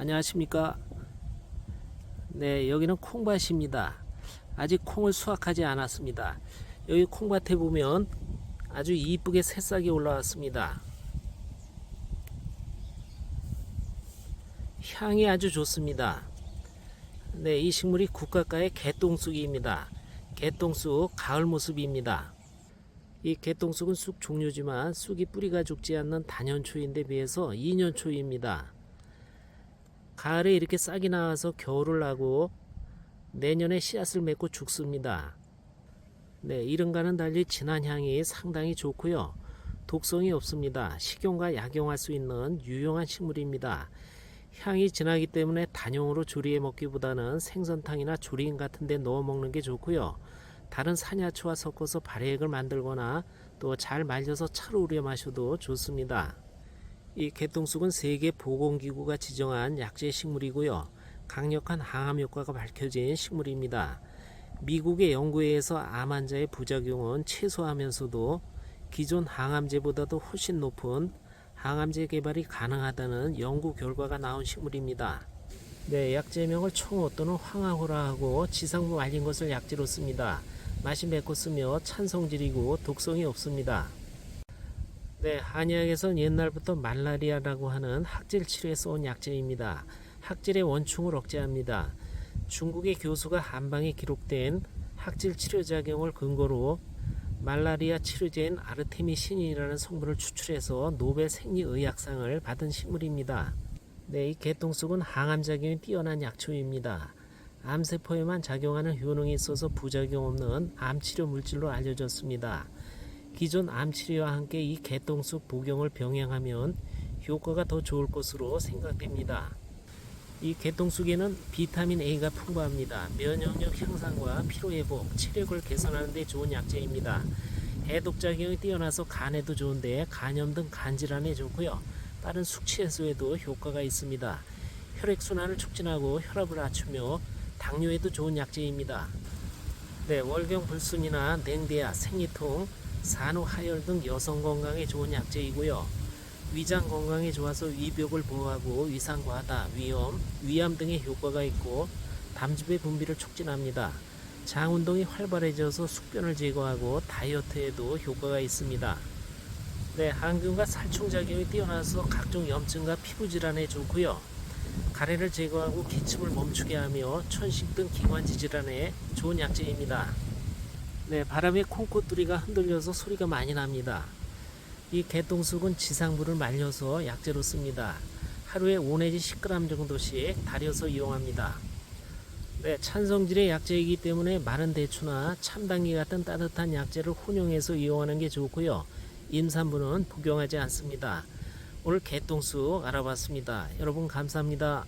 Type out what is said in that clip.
안녕하십니까? 네 여기는 콩밭입니다. 아직 콩을 수확하지 않았습니다. 여기 콩밭에 보면 아주 이쁘게 새싹이 올라왔습니다. 향이 아주 좋습니다. 네, 이 식물이 국가가의 개똥쑥입니다. 개똥쑥 가을 모습입니다. 이 개똥쑥은 쑥 종류지만 쑥이 뿌리가 죽지 않는 단연초인데 비해서 2년초입니다. 가을에 이렇게 싹이 나와서 겨울을 나고 내년에 씨앗을 맺고 죽습니다. 네, 이른과는 달리 진한 향이 상당히 좋고요. 독성이 없습니다. 식용과 약용할 수 있는 유용한 식물입니다. 향이 진하기 때문에 단용으로 조리해 먹기보다는 생선탕이나 조림 같은 데 넣어 먹는 게 좋고요. 다른 산야초와 섞어서 발효액을 만들거나 또 잘 말려서 차로 우려 마셔도 좋습니다. 이 개똥쑥은 세계 보건기구가 지정한 약재 식물이고요. 강력한 항암 효과가 밝혀진 식물입니다. 미국의 연구에서 암 환자의 부작용은 최소화하면서도 기존 항암제보다도 훨씬 높은 항암제 개발이 가능하다는 연구 결과가 나온 식물입니다. 네, 약재명을 청호 또는 황화호라 하고 지상부 말린 것을 약재로 씁니다. 맛이 맵고 쓰며 찬성질이고 독성이 없습니다. 네, 한의학에선 옛날부터 말라리아라고 하는 학질 치료에 써온 약재입니다. 학질의 원충을 억제합니다. 중국의 교수가 한방에 기록된 학질 치료 작용을 근거로 말라리아 치료제인 아르테미신이라는 성분을 추출해서 노벨 생리의학상을 받은 식물입니다. 네, 이 개똥쑥은 항암 작용이 뛰어난 약초입니다. 암세포에만 작용하는 효능이 있어서 부작용 없는 암 치료 물질로 알려졌습니다. 기존 암치료와 함께 이 개똥쑥 복용을 병행하면 효과가 더 좋을 것으로 생각됩니다. 이 개똥쑥에는 비타민 A가 풍부합니다. 면역력 향상과 피로회복, 체력을 개선하는 데 좋은 약재입니다. 해독작용이 뛰어나서 간에도 좋은데 간염 등 간질환에 좋고요. 빠른 숙취 해소에도 효과가 있습니다. 혈액순환을 촉진하고 혈압을 낮추며 당뇨에도 좋은 약재입니다. 네, 월경 불순이나 냉대야, 생리통, 산후하열 등 여성 건강에 좋은 약재이고요. 위장 건강에 좋아서 위벽을 보호하고 위상과다, 위염, 위암 등의 효과가 있고 담즙의 분비를 촉진합니다. 장 운동이 활발해져서 숙변을 제거하고 다이어트에도 효과가 있습니다. 네, 항균과 살충 작용이 뛰어나서 각종 염증과 피부 질환에 좋고요. 가래를 제거하고 기침을 멈추게 하며 천식 등 기관지 질환에 좋은 약재입니다. 네, 바람에 콩꽃두리가 흔들려서 소리가 많이 납니다. 이 개똥쑥은 지상부를 말려서 약재로 씁니다. 하루에 5 내지 10g 정도씩 달여서 이용합니다. 네, 찬성질의 약재이기 때문에 마른 대추나 참당귀 같은 따뜻한 약재를 혼용해서 이용하는 게 좋고요. 임산부는 복용하지 않습니다. 오늘 개똥쑥 알아봤습니다. 여러분 감사합니다.